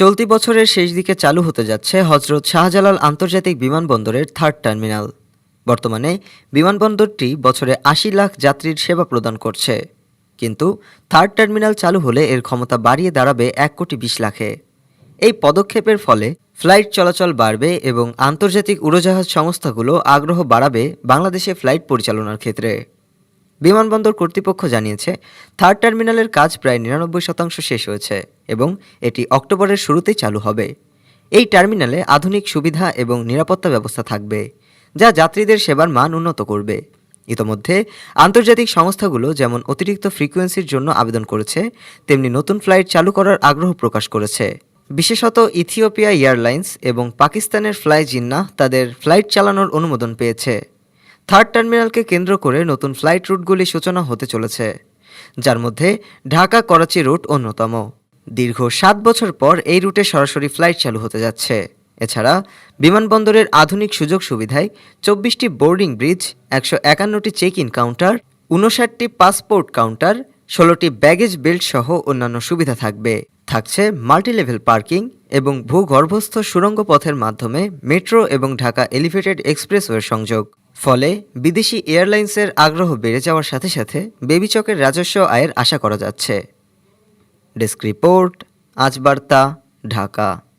চলতি বছরের শেষ দিকে চালু হতে যাচ্ছে হজরত শাহজালাল আন্তর্জাতিক বিমানবন্দরের থার্ড টার্মিনাল। বর্তমানে বিমানবন্দরটি বছরে আশি লাখ যাত্রীর সেবা প্রদান করছে। কিন্তু থার্ড টার্মিনাল চালু হলে এর ক্ষমতা বাড়িয়ে দাঁড়াবে এক কোটি বিশ লাখে। এই পদক্ষেপের ফলে ফ্লাইট চলাচল বাড়বে এবং আন্তর্জাতিক উড়োজাহাজ সংস্থাগুলো আগ্রহ বাড়াবে বাংলাদেশে ফ্লাইট পরিচালনার ক্ষেত্রে। বিমানবন্দর কর্তৃপক্ষ জানিয়েছে, থার্ড টার্মিনালের কাজ প্রায় নিরানব্বই শতাংশ শেষ হয়েছে এবং এটি অক্টোবরের শুরুতেই চালু হবে। এই টার্মিনালে আধুনিক সুবিধা এবং নিরাপত্তা ব্যবস্থা থাকবে, যা যাত্রীদের সেবার মান উন্নত করবে। ইতোমধ্যে, আন্তর্জাতিক সংস্থাগুলো যেমন অতিরিক্ত ফ্রিকোয়েন্সির জন্য আবেদন করেছে, তেমনি নতুন ফ্লাইট চালু করার আগ্রহ প্রকাশ করেছে। বিশেষত ইথিওপিয়া এয়ারলাইন্স এবং পাকিস্তানের ফ্লাই জিন্নাহ তাদের ফ্লাইট চালানোর অনুমোদন পেয়েছে। থার্ড টার্মিনালকে কেন্দ্র করে নতুন ফ্লাইট রুটগুলি সূচনা হতে চলেছে, যার মধ্যে ঢাকা করাচি রুট অন্যতম। দীর্ঘ সাত বছর পর এই রুটে সরাসরি ফ্লাইট চালু হতে যাচ্ছে। এছাড়া বিমানবন্দরের আধুনিক সুযোগ সুবিধায় চব্বিশটি বোর্ডিং ব্রিজ, একশো একান্নটি চেক ইন কাউন্টার উনষাটটি পাসপোর্ট কাউন্টার, ষোলোটি ব্যাগেজ বেল্ট সহ অন্যান্য সুবিধা থাকবে। থাকছে মাল্টিলেভেল পার্কিং এবং ভূগর্ভস্থ সুড়ঙ্গ পথের মাধ্যমে মেট্রো এবং ঢাকা এলিভেটেড এক্সপ্রেসওয়ের সংযোগ। ফলে বিদেশি এয়ারলাইন্সের আগ্রহ বেড়ে যাওয়ার সাথে সাথে বেবিচকের রাজস্ব আয়ের আশা করা যাচ্ছে। ডেস্ক রিপোর্ট, আজ বার্তা, ঢাকা।